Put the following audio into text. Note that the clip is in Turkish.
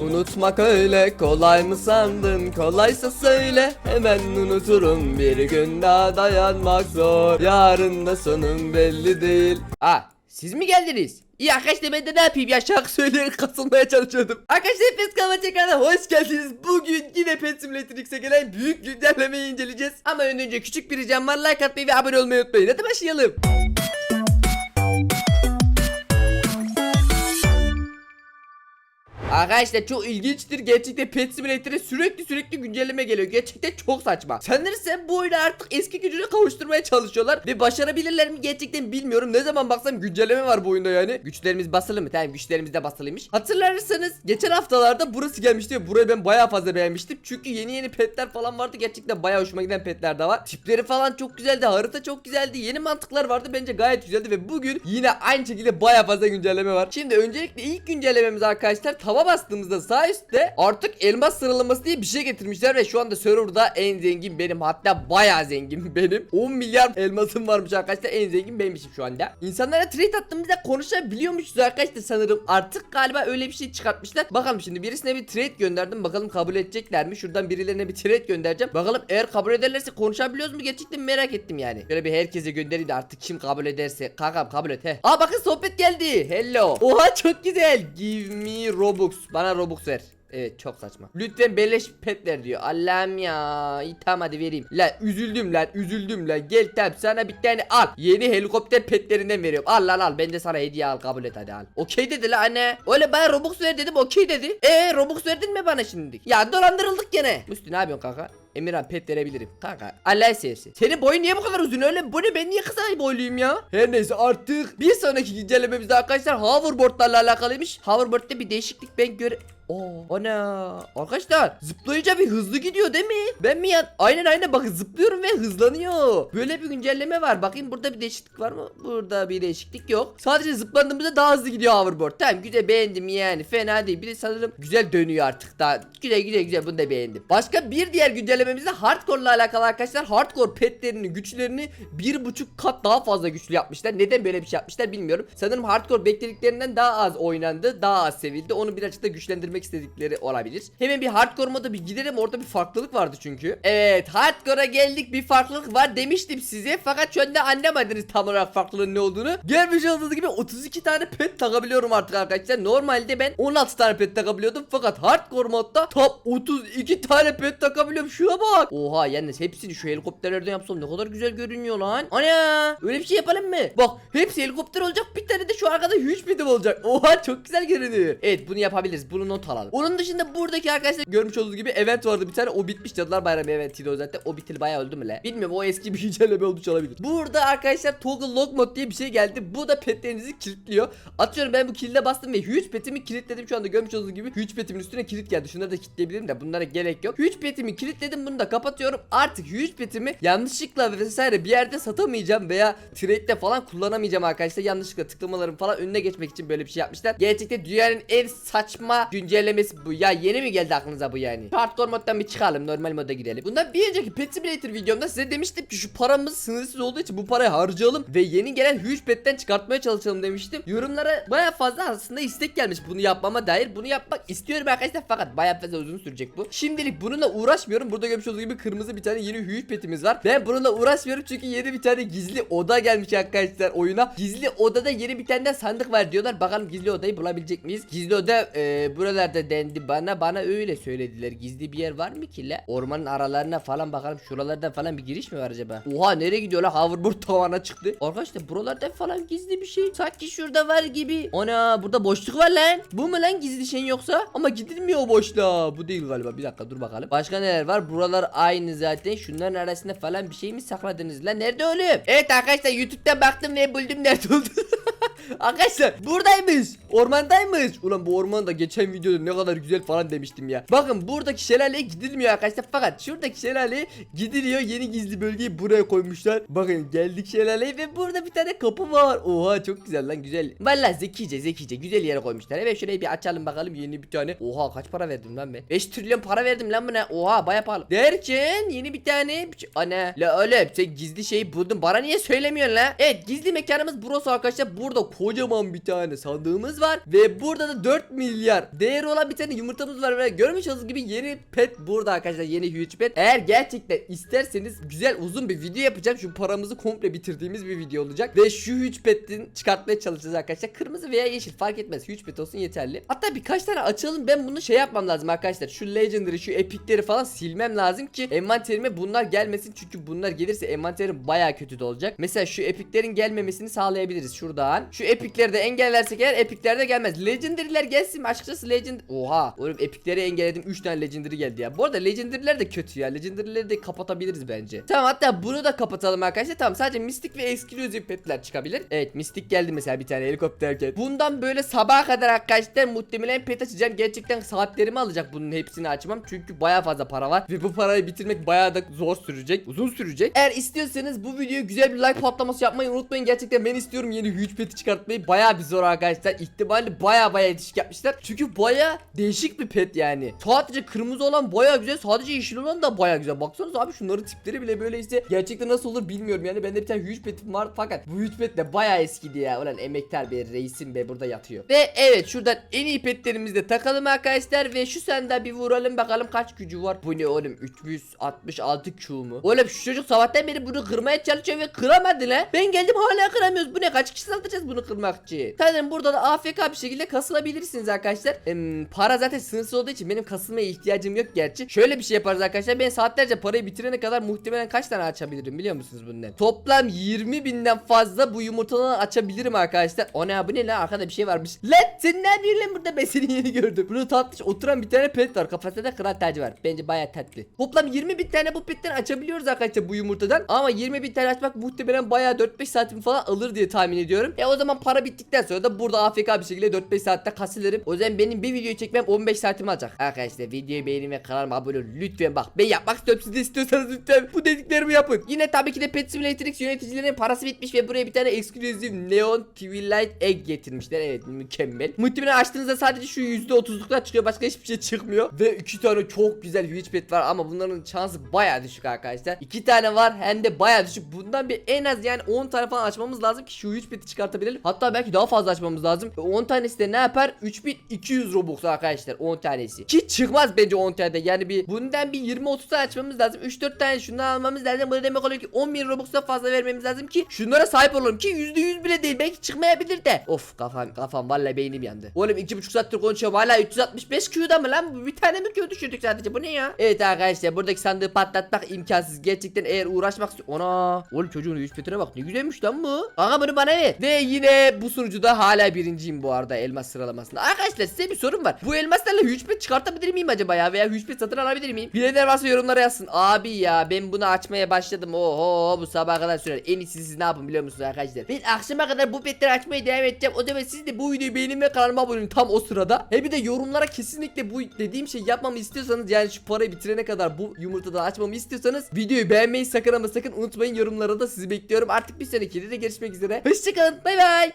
Unutmak öyle kolay mı sandın kolaysa söyle hemen unuturum bir gün daha dayanmak zor yarın da sonun belli değil Aa siz mi geldiniz? İyi arkadaşlar ben de ne yapayım ya şarkı söyleyerek kasılmaya çalışıyordum. Arkadaşlar hepiniz kanalıma tekrardan hoş geldiniz. Bugün yine Pet Simulator X'e gelen büyük güncellemeyi inceleyeceğiz. Ama önce küçük bir ricam var like atmayı ve abone olmayı unutmayın. Hadi başlayalım. Arkadaşlar çok ilginçtir. Gerçekten Pet Simulator'e sürekli sürekli güncelleme geliyor. Gerçekten çok saçma. Sanırsam bu oyunu artık eski gücüne kavuşturmaya çalışıyorlar. Ve başarabilirler mi gerçekten bilmiyorum. Ne zaman baksam güncelleme var bu oyunda yani. Güçlerimiz basılı mı? Tamam güçlerimiz de basılıymış. Hatırlarsanız geçen haftalarda burası gelmişti burayı ben bayağı fazla beğenmiştim. Çünkü yeni yeni petler falan vardı. Gerçekten bayağı hoşuma giden petler de var. Tipleri falan çok güzeldi. Harita çok güzeldi. Yeni mantıklar vardı. Bence gayet güzeldi Ve bugün yine aynı şekilde bayağı fazla güncelleme var. Şimdi öncelikle ilk güncellememiz arkadaşlar tava bastığımızda sağ üstte artık elmas sıralaması diye bir şey getirmişler ve şu anda serverda en zengin benim. Hatta bayağı zengin benim. 10 milyar elmasım varmış arkadaşlar. En zengin benmişim şu anda. İnsanlara trade attığımızda konuşabiliyormuşuz arkadaşlar sanırım. Artık galiba öyle bir şey çıkartmışlar. Bakalım şimdi birisine bir trade gönderdim. Bakalım kabul edecekler mi? Şuradan birilerine bir trade göndereceğim. Bakalım eğer kabul ederlerse konuşabiliyoruz mu? Gerçekten merak ettim yani. Şöyle bir herkese göndereyim de artık kim kabul ederse. Kankam kabul et he. Aa bakın sohbet geldi. Hello. Oha çok güzel. Give me robux bana robux ver Evet çok saçma. Lütfen beleş petler diyor. Allah'ım ya. İyi tamam hadi vereyim. Lan üzüldüm lan üzüldüm lan. Gel tamam sana bir tane al. Yeni helikopter petlerinden veriyorum. Al lan al. Ben de sana hediye al kabul et hadi al. Okey dedi la anne. Öyle bana robux ver dedim okey dedi. E robux verdin mi bana şimdi? Ya dolandırıldık gene. Müslü ne yapıyorsun kanka? Emirhan pet verebilirim. Kanka Allah sevsin. Senin boyun niye bu kadar uzun öyle? Bu ne ben niye kısa boyluyum ya? Her neyse artık bir sonraki güncellememizde arkadaşlar hoverboardlarla alakalıymış. Hoverboard'da bir değişiklik ben göre... Oo, ana arkadaşlar zıplayınca bir hızlı gidiyor değil mi? Ben mi ya? Aynen aynen bakın zıplıyorum ve hızlanıyor. Böyle bir güncelleme var. Bakayım burada bir değişiklik var mı? Burada bir değişiklik yok. Sadece zıplandığımızda daha hızlı gidiyor hoverboard. Tamam güzel beğendim yani. Fena değil. Bir de sanırım güzel dönüyor artık daha. Güzel güzel güzel bunu da beğendim. Başka bir diğer güncellememizde hardcore ile alakalı arkadaşlar. Hardcore petlerini güçlerini bir buçuk kat daha fazla güçlü yapmışlar. Neden böyle bir şey yapmışlar bilmiyorum. Sanırım hardcore beklediklerinden daha az oynandı. Daha az sevildi. Onu birazcık da güçlendirmek istedikleri olabilir. Hemen bir hardcore moda bir gidelim. Orada bir farklılık vardı çünkü. Evet hardcore'a geldik. Bir farklılık var demiştim size. Fakat şu anda anlamadınız tam olarak farklılığın ne olduğunu. Görmüş olduğunuz gibi 32 tane pet takabiliyorum artık arkadaşlar. Normalde ben 16 tane pet takabiliyordum. Fakat hardcore modda top 32 tane pet takabiliyorum. Şuna bak. Oha yalnız hepsini şu helikopterlerden yapsam ne kadar güzel görünüyor lan. Ana öyle bir şey yapalım mı? Bak hepsi helikopter olacak. Bir tane de şu arkada huge petim olacak. Oha çok güzel görünüyor. Evet bunu yapabiliriz. Bunu not alalım. Onun dışında buradaki arkadaşlar görmüş olduğunuz gibi event vardı bir tane. O bitmiş Cadılar Bayramı eventiydi o zaten. O bitili bayağı öldü mü le? Bilmiyorum o eski bir güncelleme olmuş olabilir. Burada arkadaşlar toggle lock mod diye bir şey geldi. Bu da petlerinizi kilitliyor. Atıyorum ben bu kilide bastım ve huge petimi kilitledim. Şu anda görmüş olduğunuz gibi huge petimin üstüne kilit geldi. Şunları da kilitleyebilirim de bunlara gerek yok. Huge petimi kilitledim bunu da kapatıyorum. Artık huge petimi yanlışlıkla vesaire bir yerde satamayacağım veya trade'de falan kullanamayacağım arkadaşlar. Yanlışlıkla tıklamalarım falan önüne geçmek için böyle bir şey yapmışlar. Gerçekten dünyanın en saçma güncellemesi bu. Ya yeni mi geldi aklınıza bu yani? Hardcore moddan bir çıkalım normal moda gidelim. Bundan bir önceki Pet Simulator videomda size demiştim ki şu paramız sınırsız olduğu için bu parayı harcayalım ve yeni gelen huge petten çıkartmaya çalışalım demiştim. Yorumlara baya fazla aslında istek gelmiş bunu yapmama dair. Bunu yapmak istiyorum arkadaşlar fakat baya fazla uzun sürecek bu. Şimdilik bununla uğraşmıyorum. Burada görmüş olduğunuz gibi kırmızı bir tane yeni huge petimiz var. Ben bununla uğraşmıyorum çünkü yeni bir tane gizli oda gelmiş arkadaşlar oyuna. Gizli odada yeni bir tane sandık var diyorlar. Bakalım gizli odayı bulabilecek miyiz? Gizli oda e, buralarda dendi bana. Bana öyle söylediler. Gizli bir yer var mı ki la? Ormanın aralarına falan bakalım. Şuralardan falan bir giriş mi var acaba? Oha nereye gidiyor la? Hoverboard tavana çıktı. Arkadaşlar buralarda falan gizli bir şey. Sanki şurada var gibi. Ana burada boşluk var lan. Bu mu lan gizli şey yoksa? Ama gidilmiyor o boşluğa. Bu değil galiba. Bir dakika dur bakalım. Başka neler var? Buralar aynı zaten. Şunların arasında falan bir şey mi sakladınız lan? Nerede oğlum? Evet arkadaşlar YouTube'dan baktım ve buldum nerede oldu. Arkadaşlar buradaymış. Ormandaymış. Ulan bu ormanda geçen videoda ne kadar güzel falan demiştim ya. Bakın buradaki şelaleye gidilmiyor arkadaşlar. Fakat şuradaki şelaleye gidiliyor. Yeni gizli bölgeyi buraya koymuşlar. Bakın geldik şelaleye ve burada bir tane kapı var. Oha çok güzel lan güzel. Valla zekice zekice güzel yere koymuşlar. Evet şurayı bir açalım bakalım yeni bir tane. Oha kaç para verdim lan ben? 5 trilyon para verdim lan buna. Oha baya pahalı. Derken yeni bir tane ana la öyle sen gizli şeyi buldun bana niye söylemiyorsun la? Evet gizli mekanımız burası arkadaşlar. Burada burada kocaman bir tane sandığımız var. Ve burada da 4 milyar değeri olan bir tane yumurtamız var. Ve görmüş olduğunuz gibi yeni pet burada arkadaşlar. Yeni huge pet. Eğer gerçekten isterseniz güzel uzun bir video yapacağım. Şu paramızı komple bitirdiğimiz bir video olacak. Ve şu huge pet'in çıkartmaya çalışacağız arkadaşlar. Kırmızı veya yeşil fark etmez. Huge pet olsun yeterli. Hatta birkaç tane açalım. Ben bunu şey yapmam lazım arkadaşlar. Şu legendary, şu epicleri falan silmem lazım ki envanterime bunlar gelmesin. Çünkü bunlar gelirse envanterim baya kötü de olacak. Mesela şu epiclerin gelmemesini sağlayabiliriz şuradan. Şu epicleri de engellersek eğer epicler de gelmez. Legendary'ler gelsin mi? Açıkçası legend... Oha. Oğlum epicleri engelledim. 3 tane legendary geldi ya. Bu arada legendary'ler de kötü ya. Legendary'leri de kapatabiliriz bence. Tamam hatta bunu da kapatalım arkadaşlar. Tamam sadece mistik ve exclusive petler çıkabilir. Evet mistik geldi mesela bir tane helikopter cat. Bundan böyle sabaha kadar arkadaşlar muhtemelen pet açacağım. Gerçekten saatlerimi alacak bunun hepsini açmam. Çünkü baya fazla para var. Ve bu parayı bitirmek baya da zor sürecek. Uzun sürecek. Eğer istiyorsanız bu videoya güzel bir like patlaması yapmayı unutmayın. Gerçekten ben istiyorum yeni huge pet'i çıkartmayı. Baya bir zor arkadaşlar. İhtimali baya baya değişik yapmışlar. Çünkü baya değişik bir pet yani. Sadece kırmızı olan baya güzel. Sadece yeşil olan da baya güzel. Baksanıza abi şunların tipleri bile böyleyse gerçekten nasıl olur bilmiyorum. Yani bende bir tane huge pet'im var fakat bu huge pet de baya eskidi ya. Ulan emektar bir reisim be burada yatıyor. Ve evet şuradan en iyi petlerimizi de takalım arkadaşlar ve şu sende bir vuralım bakalım kaç gücü var. Bu ne oğlum 366 Q mu? Oğlum şu çocuk sabahtan beri bunu kırmaya çalışıyor ve kıramadı lan. Ben geldim hala kıramıyoruz. Bu ne kaç kişi saldıracağız bunu kırmak için? Zaten burada da AFK bir şekilde kasılabilirsiniz arkadaşlar. Em, para zaten sınırsız olduğu için benim kasılmaya ihtiyacım yok gerçi. Şöyle bir şey yaparız arkadaşlar. Ben saatlerce parayı bitirene kadar muhtemelen kaç tane açabilirim biliyor musunuz bundan? Toplam 20 binden fazla bu yumurtaları açabilirim arkadaşlar. O ne bu ne lan arkada bir şey varmış. Lan sen ne yapıyorsun burada ben seni yeni gördüm. Burada tatlış oturan bir tane pet var. Kafasında da kral tacı var. Bence baya tatlı. Toplam 20 bin tane bu petten açabiliyoruz arkadaşlar bu yumurtadan. Ama 20 bin tane açmak muhtemelen baya 4-5 saatimi falan alır diye tahmin ediyorum. E o zaman para bittikten sonra da burada AFK bir şekilde 4-5 saatte kasılırım. O zaman benim bir video çekmem 15 saatimi alacak. Arkadaşlar videoyu beğenin ve kanalıma abone olun. Lütfen bak ben yapmak istiyorum siz de istiyorsanız lütfen bu dediklerimi yapın. Yine tabii ki de Pet Simulator X yöneticilerinin parası bitmiş ve buraya bir tane exclusive Neon Twilight Egg getirmişler. Evet mükemmel. Muhtemelen açtığınızda sadece şu %30'luklar çıkıyor başka hiçbir şey çıkmıyor. Ve iki tane çok güzel huge pet var ama bunların şansı baya düşük arkadaşlar. İki tane var hem de baya düşük. Bundan bir en az yani 10 tane falan açmamız lazım ki şu huge pet'i çıkartabilelim. Hatta belki daha fazla açmamız lazım. Ve 10 tanesi de ne yapar? 3200 Robux arkadaşlar 10 tanesi. Ki çıkmaz bence 10 tane yani bir bundan bir 20-30 tane açmamız lazım. 3-4 tane şundan almamız lazım. Bu da demek oluyor ki 10.000 Robux'tan fazla vermemiz lazım ki şunlara sahip olalım ki %100 bile değil belki çıkmayabilir de. Of kafam kafam vallahi beynim yandı. Oğlum 2,5 saattir konuşuyorum hala 365 Q'da mı lan? Bir tane mi Q düşürdük sadece bu ne ya? Evet arkadaşlar buradaki sandığı patlatmak imkansız. Gerçekten eğer uğraşmak. Ona. Oğlum çocuğun 3 petine bak ne güzelmiş lan bu. Kanka bunu bana ver. Ve yine bu sunucuda hala birinciyim bu arada elmas sıralamasında. Arkadaşlar size bir sorum var. Bu elmaslarla 3 pet çıkartabilir miyim acaba ya? Veya 3 pet satın alabilir miyim? Bilenler varsa yorumlara yazsın. Abi ya ben bunu açmaya başladım. Oho bu sabaha kadar sürer. En iyisi siz ne yapın biliyor musunuz arkadaşlar? Ben akşama kadar bu petleri açmaya devam edeceğim. O zaman siz de bu videoyu beğenin ve kanalıma abone olun tam o sırada. He bir de yorumlara kesinlikle bu dediğim şey yapmamı istiyorsanız yani şu parayı bitirene kadar bu yumurtadan açmamı istiyorsanız videoyu beğenmeyi sakın ama sakın unutmayın yorumlara da sizi bekliyorum. Artık bir sonraki de görüşmek üzere. Hoşçakalın. Bay bay.